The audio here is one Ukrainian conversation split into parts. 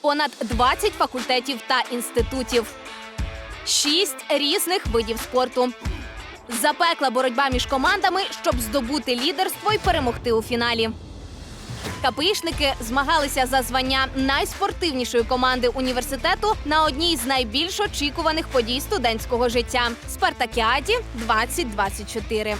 понад 20 факультетів та інститутів, шість різних видів спорту. Запекла боротьба між командами, щоб здобути лідерство і перемогти у фіналі. КПІшники змагалися за звання найспортивнішої команди університету на одній з найбільш очікуваних подій студентського життя Спартакіаді 2024.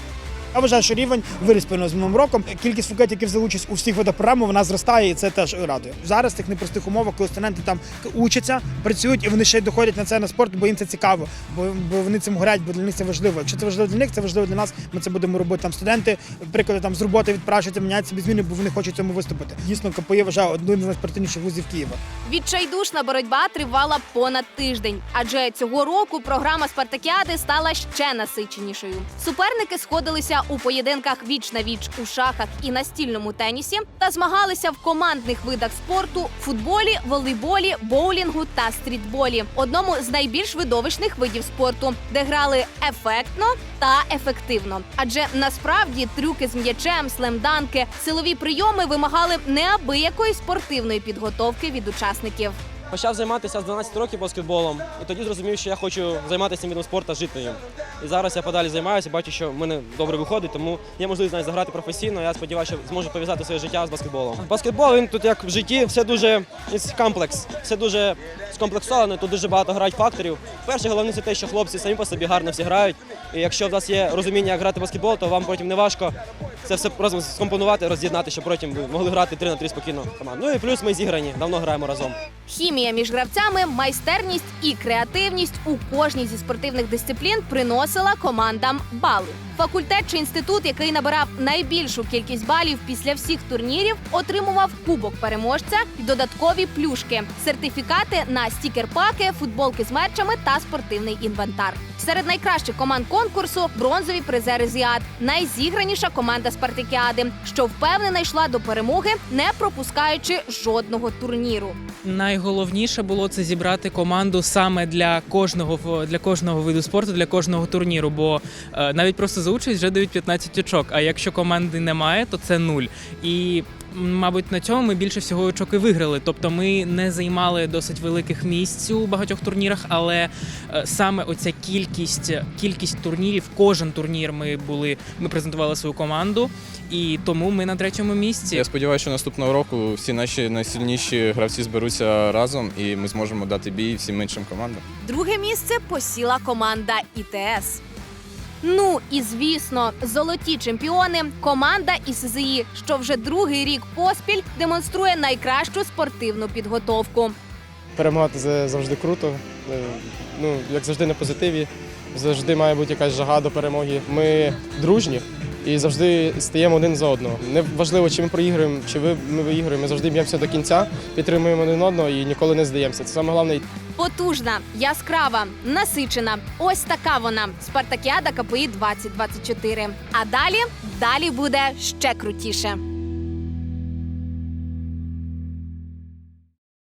Я вважаю, що рівень виріс певно з минулим роком. Кількість факультетів, які взяли участь у всіх видах програми, вона зростає, і це теж радує. Зараз в тих непростих умовах, коли студенти там учаться, працюють, і вони ще й доходять на це на спорт, бо їм це цікаво, бо, бо вони цим горять, бо для них це важливо. Якщо це важливо для них, це важливо для нас. Ми це будемо робити. Там студенти, приклади там з роботи відпрашуються, міняють собі зміни, бо вони хочуть цьому виступити. Дійсно, КПІ вважаю одним з найспортивніших вузів Києва. Відчайдушна боротьба тривала понад тиждень, адже цього року програма Спартакіади стала ще насиченішою. Суперники сходилися у поєдинках віч на віч у шахах і настільному тенісі та змагалися в командних видах спорту футболі, волейболі, боулінгу та стрітболі одному з найбільш видовищних видів спорту, де грали ефектно та ефективно. Адже насправді трюки з м'ячем, слемданки, силові прийоми вимагали неабиякої спортивної підготовки від учасників. Почав займатися з 12 років баскетболом, і тоді зрозумів, що я хочу займатися цим видом спорту жити ним. І зараз я подалі займаюся, бачу, що в мене добре виходить, тому є можливість навіть заграти професійно. Я сподіваюся, що зможу пов'язати своє життя з баскетболом. Баскетбол він тут як в житті, все дуже комплекс, все дуже скомплексовано. Тут дуже багато грають факторів. Перше, головне це те, що хлопці самі по собі гарно всі грають. І якщо в нас є розуміння, як грати баскетбол, то вам потім не важко це все разом скомпонувати, роз'єднати, щоб потім ви могли грати 3 на 3 спокійно команду. Ну і плюс ми зіграні, давно граємо разом. Хімія між гравцями, майстерність і креативність у кожній зі спортивних дисциплін приносила командам бали. Факультет чи інститут, який набирав найбільшу кількість балів після всіх турнірів, отримував кубок переможця і додаткові плюшки, сертифікати на стікер-паки, футболки з мерчами та спортивний інвентар. Серед найкращих команд конкурсу бронзові призери зіад, найзіграніша команда Спартакіади, що впевнена йшла до перемоги, не пропускаючи жодного турніру. Найголовніше було це зібрати команду саме для кожного для кожного виду спорту, для кожного турніру. Бо е, навіть просто за участь вже дають 15 очок. А якщо команди немає, то це нуль. І мабуть на цьому ми більше всього очок і виграли. Тобто ми не займали досить великих місць у багатьох турнірах, але е, саме оця кількість кількість турнірів, кожен турнір ми були, ми презентували свою команду, і тому ми на третьому місці. Я сподіваюся, що наступного року всі наші найсильніші гравці зберуться разом і ми зможемо дати бій всім іншим командам. Друге місце посіла команда ІТС. Ну і звісно, золоті чемпіони команда ІСЗІ, що вже другий рік поспіль демонструє найкращу спортивну підготовку. Перемагати завжди круто. Е, Ну, як завжди на позитиві. Завжди має бути якась жага до перемоги. Ми дружні і завжди стаємо один за одного. Не важливо, чи ми проіграємо, чи ви ми виіграємо. Ми завжди б'ємося до кінця, підтримуємо один одного і ніколи не здаємося. Це саме головне. Потужна, яскрава, насичена. Ось така вона Спартакіада КПІ 2024. А далі далі буде ще крутіше.